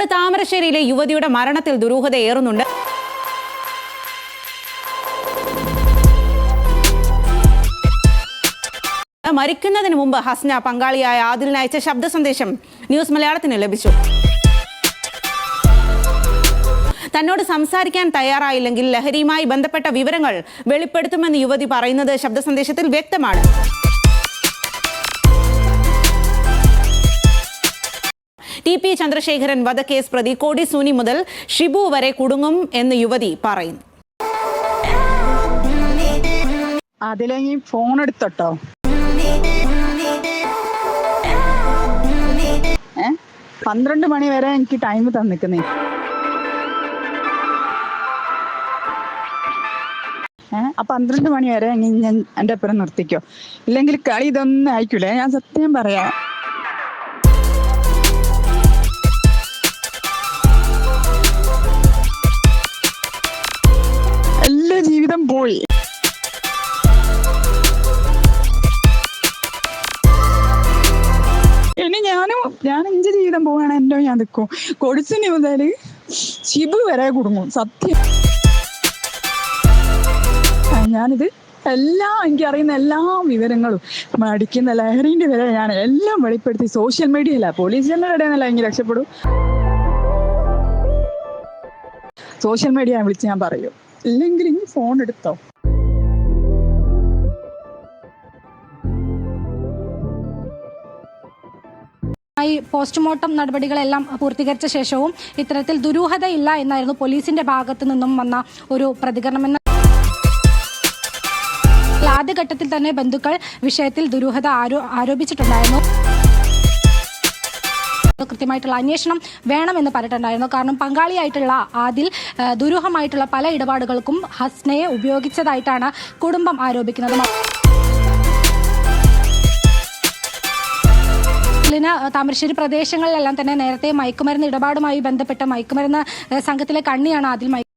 കോഴിക്കോട് താമരശ്ശേരിയിലെ യുവതിയുടെ മരണത്തിൽ ദുരൂഹത ഏറുന്നുണ്ട്. മരിക്കുന്നതിന് മുമ്പ് ഹസ്ന പങ്കാളിയായ ആദിലിന് അയച്ച ശബ്ദ സന്ദേശം ന്യൂസ് മലയാളത്തിന് ലഭിച്ചു. തന്നോട് സംസാരിക്കാൻ തയ്യാറായില്ലെങ്കിൽ ലഹരിയുമായി ബന്ധപ്പെട്ട വിവരങ്ങൾ വെളിപ്പെടുത്തുമെന്ന് യുവതി പറയുന്നത് ശബ്ദ സന്ദേശത്തിൽ വ്യക്തമാണ്. ടി പി ചന്ദ്രശേഖരൻ വധക്കേസ് പ്രതി കോടിസൂനി മുതൽ ഷിബു വരെ കുടുങ്ങും എന്ന് യുവതി പറയുന്നു. അതിലെങ്കിൽ ഫോൺ എടുത്തോട്ടോ. പന്ത്രണ്ട് മണി വരെ എനിക്ക് ടൈം തന്നിക്കുന്നേ. ആ പന്ത്രണ്ട് മണി വരെ ഞാൻ എന്റെ അപ്പുറം നിർത്തിക്കോ. ഇല്ലെങ്കിൽ കളി ഇതൊന്നും അയക്കൂലേ ഞാൻ സത്യം പറയാം. ഞാൻ എന്റെ ജീവിതം പോവാണ് എന്റെ ഞാൻ നിൽക്കും കൊടിച്ചിന് മുതൽ ശിബു വരെ കുടുങ്ങും സത്യം. ഞാനിത് എല്ലാം എനിക്കറിയുന്ന എല്ലാ വിവരങ്ങളും അടിക്കുന്ന ലഹരിന്റെ വരെ ഞാൻ എല്ലാം വെളിപ്പെടുത്തി സോഷ്യൽ മീഡിയയില പോലീസിന്റെ ഇടയിൽ എനിക്ക് രക്ഷപ്പെടും. സോഷ്യൽ മീഡിയ വിളിച്ച് ഞാൻ പറയൂ. ഇല്ലെങ്കിൽ ഇനി ഫോൺ എടുത്തോ? ഈ പോസ്റ്റ്മോർട്ടം നടപടികളെല്ലാം പൂർത്തീകരിച്ച ശേഷവും ഇത്തരത്തിൽ ദുരൂഹതയില്ല എന്നായിരുന്നു പോലീസിന്റെ ഭാഗത്തു നിന്നും വന്ന ഒരു പ്രതികരണമെന്ന് ആദ്യഘട്ടത്തിൽ തന്നെ ബന്ധുക്കൾ വിഷയത്തിൽ ദുരൂഹത ആരോ ആരോപിച്ചിട്ടുണ്ടായിരുന്നു. കൃത്യമായിട്ടുള്ള അന്വേഷണം വേണമെന്ന് പറഞ്ഞിട്ടുണ്ടായിരുന്നു. കാരണം പങ്കാളിയായിട്ടുള്ള ആദിൽ ദുരൂഹമായിട്ടുള്ള പല ഇടപാടുകൾക്കും ഹസ്നയെ ഉപയോഗിച്ചതായിട്ടാണ് കുടുംബം ആരോപിക്കുന്നത്. ലിന് താമരശ്ശേരി പ്രദേശങ്ങളിലെല്ലാം തന്നെ നേരത്തെ മയക്കുമരുന്ന് ഇടപാടുമായി ബന്ധപ്പെട്ട മയക്കുമരുന്ന് സംഘത്തിലെ കണ്ണിയാണ് ആദ്യം